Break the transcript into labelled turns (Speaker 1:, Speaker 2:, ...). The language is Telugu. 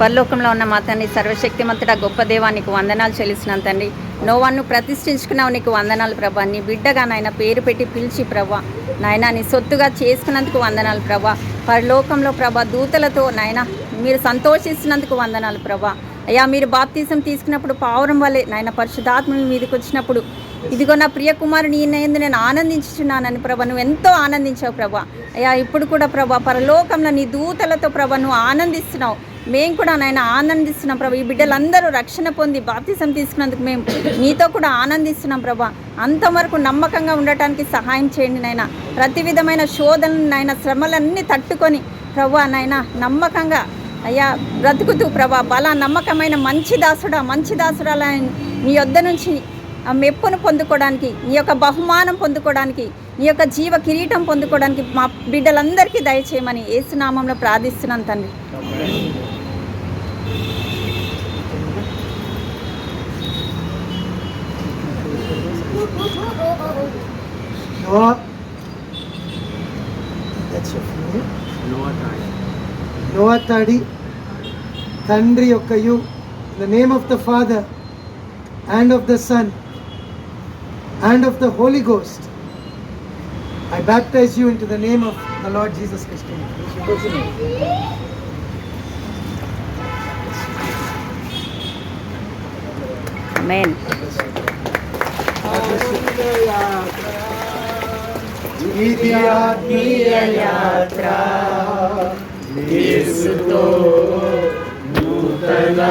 Speaker 1: పరలోకంలో ఉన్న మా తండ్రి సర్వశక్తిమంతుడా గొప్ప దేవానికి వందనాలు చెల్లిస్తున్నాను తండ్రి. నోవాన్ని ప్రతిష్ఠించుకున్నావు నీకు వందనాలు ప్రభా. నీ బిడ్డగా నాయన పేరు పెట్టి పిలిచి ప్రభా. నాయన నీ సొత్తుగా చేసుకున్నందుకు వందనాలు ప్రభా. పరలోకంలో ప్రభా దూతలతో నాయన మీరు సంతోషిస్తున్నందుకు వందనాలు ప్రభా. అయ్యా మీరు బాప్తీసం తీసుకున్నప్పుడు పావురం వల్లే నాయన పరిశుధాత్మని మీదకి వచ్చినప్పుడు ఇదిగో నా ప్రియ కుమారుని ఈయన నేను ఆనందించుచున్నానని ప్రభా. నువ్వు ఎంతో ఆనందించావు ప్రభా. అయ్యా ఇప్పుడు కూడా ప్రభా పరలోకంలో నీ దూతలతో ప్రభా నువ్వు ఆనందిస్తున్నావు. మేము కూడా నాయన ఆనందిస్తున్నాం ప్రభా. ఈ బిడ్డలందరూ రక్షణ పొంది బాప్తిసం తీసుకున్నందుకు మేము నీతో కూడా ఆనందిస్తున్నాం ప్రభా. అంతవరకు నమ్మకంగా ఉండటానికి సహాయం చేయండి నాయన. ప్రతి విధమైన శోధనలు నాయన శ్రమలన్నీ తట్టుకొని ప్రభా నాయన నమ్మకంగా అయ్యా బ్రతుకుతూ ప్రభా బల నమ్మకమైన మంచి దాసుడా మంచి దాసుడాలని నీ యొద్ద నుంచి మెప్పును పొందుకోవడానికి నీ యొక్క బహుమానం పొందుకోవడానికి నీ యొక్క జీవ కిరీటం పొందుకోవడానికి మా బిడ్డలందరికీ దయచేయమని ఏసునామంలో ప్రార్థిస్తున్నాను తండ్రి
Speaker 2: Noah. That's తండ్రి యొక్కయు the name of the father and of the son and of the Holy Ghost I baptise you into the name of the Lord Jesus Christ
Speaker 1: main
Speaker 2: ఇది ఆత్మీయ యాత్ర యేసుతో నూతన